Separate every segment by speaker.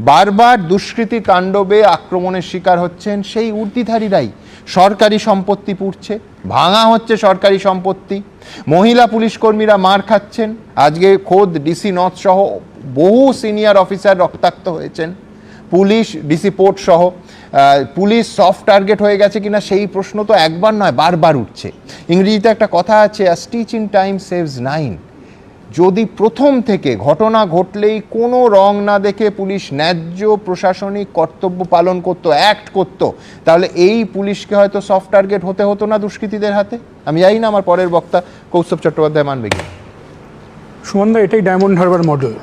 Speaker 1: বারবার দুষ্কৃতি তাণ্ডবে আক্রমণের শিকার হচ্ছেন সেই উর্দিধারীরাই। সরকারি সম্পত্তি পুড়ছে, ভাঙা হচ্ছে সরকারি সম্পত্তি। মহিলা পুলিশ কর্মীরা মার খাচ্ছেন। আজকে খোদ ডিসি নর্থ সহ বহু সিনিয়র অফিসার রক্তাক্ত হয়েছেন। পুলিশ, ডিসি পোর্ট সহ পুলিশ সফট টার্গেট হয়ে গেছে কিনা সেই প্রশ্ন তো একবার নয়, বারবার উঠছে। ইংরেজিতে একটা কথা আছে stitch in time saves nine যদি প্রথম থেকে ঘটনা ঘটলেই কোনো রং না দেখে পুলিশ ন্যায্য প্রশাসনিক কর্তব্য পালন করত অ্যাক্ট করত, তাহলে এই পুলিশকে হয়তো সফট টার্গেট হতে হতো না দুষ্কৃতীদের হাতে? আমি জানি না, আমার পরের বক্তা কৌস্তব চট্টোপাধ্যায় মানবে কি
Speaker 2: সুমনদা এটাই ডায়মন্ড হারবার মডেল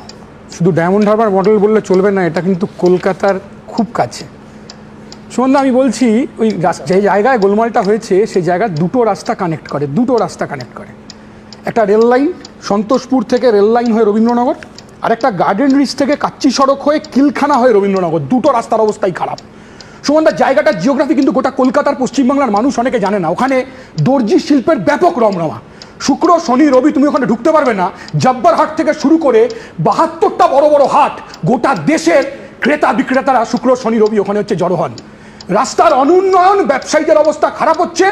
Speaker 2: শুধু ডায়মন্ড হারবার মডেল বললে চলবে না, এটা কিন্তু কলকাতার খুব কাছে। সুমনদা আমি বলছি, ওই যে জায়গায় গোলমালটা হয়েছে সেই জায়গায় দুটো রাস্তা কানেক্ট করে, দুটো রাস্তা কানেক্ট করে। একটা রেল লাইন, সন্তোষপুর থেকে রেল লাইন হয়ে রবীন্দ্রনগর, আর একটা গার্ডেন রিচ থেকে কাচ্চি সড়ক হয়ে কিলখানা হয়ে রবীন্দ্রনগর। দুটো রাস্তার অবস্থাই খারাপ। সুমনদা জায়গাটার জিওগ্রাফি কিন্তু গোটা কলকাতার পশ্চিমবাংলার মানুষ অনেকে জানে না। ওখানে দর্জি শিল্পের ব্যাপক রমরমা। শুক্র, শনি, রবি তুমি ওখানে ঢুকতে পারবে না। জব্বার হাট থেকে শুরু করে বাহাত্তরটা বড় বড় হাট গোটা দেশের ক্রেতা বিক্রেতারা শুক্র, শনি, রবি ওখানে হচ্ছে জড়ো হন। রাস্তার অনুন্নয়ন, ব্যবসায়ীদের অবস্থা খারাপ হচ্ছে।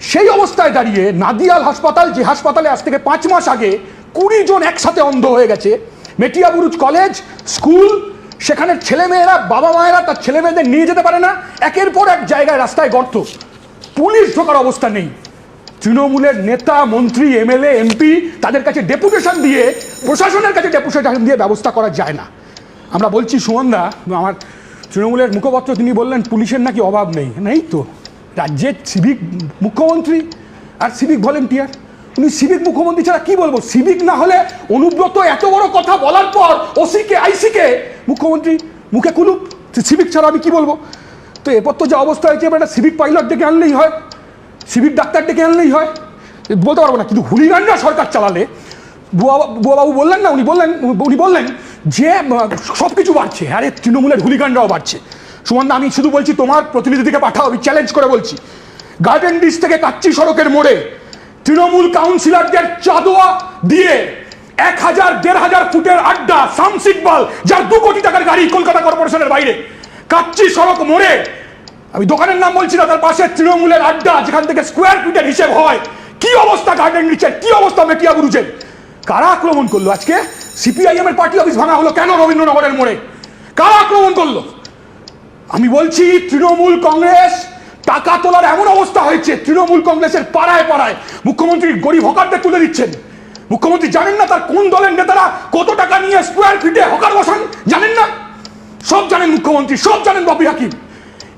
Speaker 2: সেই অবস্থায় দাঁড়িয়ে নাদিয়াল হাসপাতাল, যে হাসপাতালে আজ থেকে পাঁচ মাস আগে কুড়ি জন একসাথে অন্ধ হয়ে গেছে মেটিয়াবুরুজ কলেজ, স্কুল সেখানে ছেলেমেয়েরা, বাবা মায়েরা তার ছেলে মেয়েদের নিয়ে যেতে পারে না, একের পর এক জায়গায় রাস্তায় গর্ত। পুলিশ ঢোকার অবস্থা নেই। তৃণমূলের নেতা, মন্ত্রী, এমএলএ, এমপি তাদের কাছে ডেপুটেশন দিয়ে, প্রশাসনের কাছে ডেপুটেশন দিয়ে ব্যবস্থা করা যায় না। আমরা বলছি, সুমনদা, আমার তৃণমূলের মুখপাত্র তিনি বললেন, পুলিশের নাকি অভাব নেই। নেই তো? রাজ্যের সিভিক মুখ্যমন্ত্রী আর সিভিক ভলেন্টিয়ার। উনি সিভিক মুখ্যমন্ত্রী ছাড়া কি বলব? সিভিক না হলে অনুব্রত এত বড় কথা বলার পর ওসিকে, আইসিকে মুখ্যমন্ত্রী মুখে কুলুপ। সিভিক ছাড়া আমি কি বলব? তো এরপর তো যা অবস্থা হয়েছে, এবার একটা সিভিক পাইলট ডেকে আনলেই হয়। সিভিক ডাক্তার ডেকে আনলেই হয়। বলতে পারব না, কিন্তু হুলিগানরা সরকার চালালে, বুয়া বুয়াবাবু বললেন না? উনি বললেন উনি বললেন যে সব কিছু বাড়ছে। আরে তৃণমূলের হুলিগানরাও বাড়ছে। সুমন্দা, আমি শুধু বলছি তোমার প্রতিনিধিকে পাঠাও, আমি চ্যালেঞ্জ করে বলছি। গার্ডেন ডিস থেকে কাচ্চি সড়কের মোড়ে তৃণমূল কাউন্সিলরদের চাদোয়া দিয়ে এক হাজার, দেড় হাজার ফুটের আড্ডা সামসিকবাল যার দু কোটি টাকার গাড়ি কলকাতা কর্পোরেশনের বাইরে। কাচ্চি সড়ক মোড়ে, আমি দোকানের নাম বলছি না, তার পাশে তৃণমূলের আড্ডা, যেখান থেকে স্কোয়ার ফিটের হিসেব হয়। কি অবস্থা গার্ডেন রিচের কি অবস্থা মেটিয়া বুরুজের? কারা আক্রমণ করল আজকে? সিপিআইএম এর পার্টি অফিস ভাঙা হলো কেন রবীন্দ্রনগরের মোড়ে? কারা আক্রমণ করল? আমি বলছি, তৃণমূল কংগ্রেস টাকা তোলার এমন অবস্থা হয়েছে, তৃণমূল কংগ্রেসের পাড়ায় পাড়ায় মুখ্যমন্ত্রী গরিব হকারদের তুলে দিচ্ছেন। মুখ্যমন্ত্রী জানেন না তার কোন দলের নেতারা কত টাকা নিয়ে স্কোয়ার ফিটে হকার বসান? জানেন না? সব জানেন মুখ্যমন্ত্রী, সব জানেন ববি হাকিম।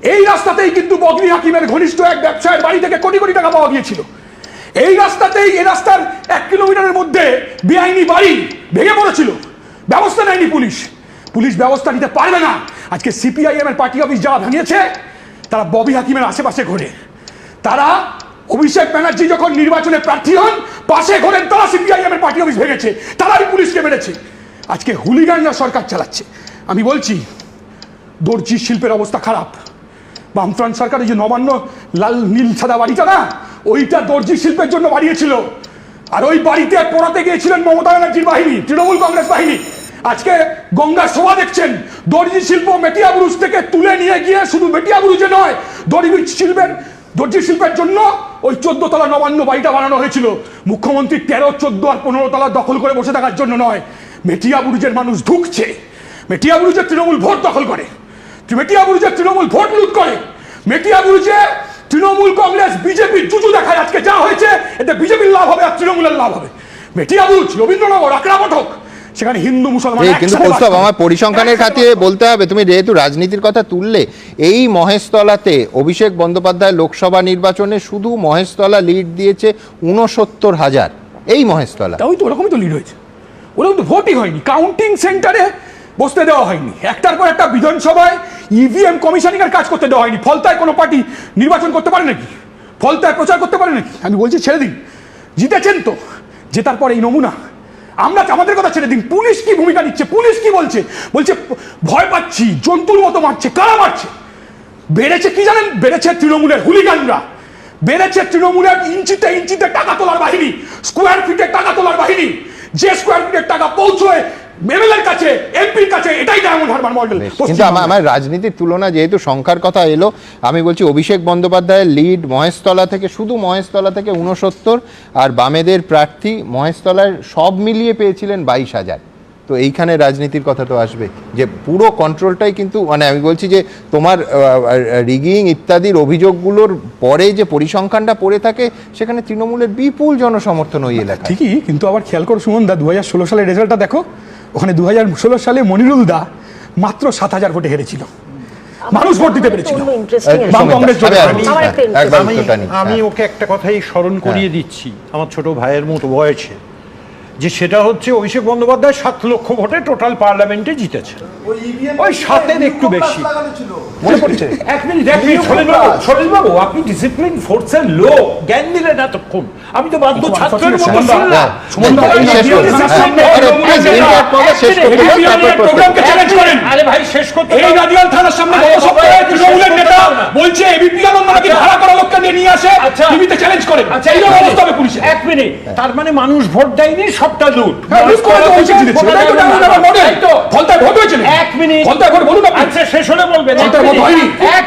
Speaker 2: এই রাস্তাতেই কিন্তু ববি হাকিমের ঘনিষ্ঠ এক ব্যবসায়ের বাড়ি থেকে কোটি কোটি টাকা পাওয়া গিয়েছিল। এই রাস্তাতেই এই রাস্তার এক কিলোমিটারের মধ্যে বেআইনি বাড়ি ভেঙে পড়েছিল। ব্যবস্থা নেয়নি পুলিশ। পুলিশ ব্যবস্থা নিতে পারবে না। আজকে সিপিআইএম এর পার্টি অফিস যারা ভাঙিয়েছে তারা ববি হাকিমের আশেপাশে ঘোরে। তারা অভিষেক ব্যানার্জি যখন নির্বাচনে প্রার্থী হন, পাশে ঘোরেন তারা সিপিআইএম এর পার্টি অফিস ভেঙেছে, তারাই পুলিশকে মেরেছে। আজকে হুলিগানরা সরকার চালাচ্ছে। আমি বলছি, দর্জি শিল্পের অবস্থা খারাপ। বামফ্রন্ট সরকার এই যে নবান্ন লাল নীল সাদা বাড়িটা না, ওইটা দর্জি শিল্পের জন্য বাড়িয়েছিল। আর ওই বাড়িতে পড়াতে গিয়েছিলেন মমতা ব্যানার্জির বাহিনী, তৃণমূল কংগ্রেস বাহিনী। আজকে গঙ্গা শোভা দেখছেন। দর্জি শিল্প মেটিয়া বুরুজ থেকে তুলে নিয়ে গিয়ে শুধু মেটিয়া বুরুজে নয় দর্জি শিল্পের দর্জি শিল্পের জন্য ওই চোদ্দ তলা নবান্ন বাড়িটা বানানো হয়েছিল। মুখ্যমন্ত্রী তেরো, চোদ্দ আর পনেরো তলা দখল করে বসে থাকার জন্য নয়, মেটিয়া বুরুজের মানুষ ঢুকছে। মেটিয়া বুরুজের তৃণমূল ভোট দখল করে। মেটিয়াবুরুজে তৃণমূল ভোট লুট করে। মেটিয়াবুরুজে তৃণমূল কংগ্রেস, বিজেপি জুজু দেখায় আজকে যা হয়েছে, এতে বিজেপির লাভ হবে আর তৃণমূলের লাভ হবে। মেটিয়াবুরুজ রবীন্দ্রনগর আকরা মঠক সেখানে হিন্দু মুসলমান
Speaker 1: এই কিন্তু প্রস্তাব আমার পরিসংখ্যানের খাতিরে বলতে হবে তুমি যেহেতু রাজনীতির কথা তুললে এই মহেশতলাতে অভিষেক বন্দ্যোপাধ্যায় লোকসভা নির্বাচনে শুধু মহেশতলা লিড দিয়েছে উনসত্তর হাজার। এই মহেশতলা।
Speaker 2: ওই তো ওরকমই তো লিড হয়েছে। ওরকম তো ভোটই হয়নি কাউন্টিং সেন্টারে বসতে দেওয়া হয়নি। একটার পর একটা বিধানসভায় ইভিএম কমিশনিং এর কাজ করতে দেওয়া হয়নি। ফলতায় কোনো পার্টি নির্বাচন করতে পারে নাকি? ফলতায় প্রচার করতে পারে নাকি? আমি বলছি ছেড়ে দিন। জিতেছেন তো জেতার পর এই নমুনা। আমরা আমাদের কথা ছেড়ে দিন। পুলিশ কি ভূমিকা নিচ্ছে? পুলিশ কি বলছে? বলছে, ভয় পাচ্ছি, জন্তুর মতো মারছে, কারা মারছে? বেড়েছে কি জানেন? বেড়েছে তৃণমূলের হুলিগানরা। বেড়েছে তৃণমূলের ইঞ্চিতে ইঞ্চিতে টাকা তোলার বাহিনী স্কোয়ার ফিটে টাকা তোলার বাহিনী। যে স্কোয়ার ফিটের টাকা পৌঁছয় এমএলএর কাছে এমপির কাছে এটাই ডায়মন্ড হারবার মডেল।
Speaker 1: কিন্তু আমার রাজনীতির তুলনা যেহেতু সংখ্যার কথা এলো আমি বলছি অভিষেক বন্দ্যোপাধ্যায়ের লিড মহেশতলা থেকে শুধু মহেশতলা থেকে উনসত্তর আর বামেদের প্রার্থী মহেশতলায় সব মিলিয়ে পেয়েছিলেন বাইশ হাজার। তো এইখানে রাজনীতির কথা তো আসবে। যে পুরো কন্ট্রোলটাই কিন্তু মানে আমি বলছি যে তোমার রিগিং ইত্যাদির অভিযোগগুলোর পরে যে পরিসংখ্যানটা পড়ে থাকে সেখানে তৃণমূলের বিপুল জনসমর্থন ওই এলাকায়।
Speaker 2: ঠিকই কিন্তু আবার খেয়াল করো সুমন দা দু ষোলো সালের রেজাল্টটা দেখো। ওখানে দু হাজার ষোলো সালে মনিরুল দা মাত্র সাত হাজার ভোটে হেরেছিল। মানুষ ভোট দিতে পেরেছিল।
Speaker 1: হ্যাঁ,
Speaker 3: আমি
Speaker 1: হ্যাঁ।
Speaker 3: ওকে একটা কথাই স্মরণ করিয়ে দিচ্ছি। আমার ছোট ভাইয়ের মতো বয়সে। যে সেটা হচ্ছে অভিষেক বন্দ্যোপাধ্যায় সাত লক্ষ ভোটে টোটাল পার্লামেন্টে জিতেছে। ওই সাতের একটু বেশি।
Speaker 2: মনে পড়ছে?
Speaker 3: এক মিনিট এক মিনিট সলিলবাবু সলিলবাবু আপনি ডিসিপ্লিন ফোর্সের লোক। জ্ঞান দিলেন এতক্ষণ। আমি তো বাধ্য ছাত্রের মতো শুনলাম।
Speaker 1: হ্যাঁ।
Speaker 3: force
Speaker 1: আরে,
Speaker 3: ভাই শেষ করতে
Speaker 2: এই। থানার সামনে গত সপ্তাহে তৃণমূলের নেতা। বলছে এবিপি আনন্দ নাকি ভাড়া করা লোককে নিয়ে নিয়ে আসে
Speaker 3: আচ্ছা।
Speaker 2: টিভিতে চ্যালেঞ্জ করেন।
Speaker 3: আচ্ছা
Speaker 2: এই অবস্থা হবে পুলিশে
Speaker 3: এক মিনিট। তার মানে মানুষ ভোট দেয়নি সবটা লুট
Speaker 2: হ্যাঁ, লুট করে তো হয়েছে জিনিস। এটাই তো ডায়মন্ড হারবার মডেল। ফলতায় ভোট হয়েছিল
Speaker 3: এক মিনিট।
Speaker 2: ফলতায় ভোট বলুন
Speaker 3: আচ্ছা শেষ হলে বলবেন। এক
Speaker 2: ফলতায় ভোট হয়নি
Speaker 3: এক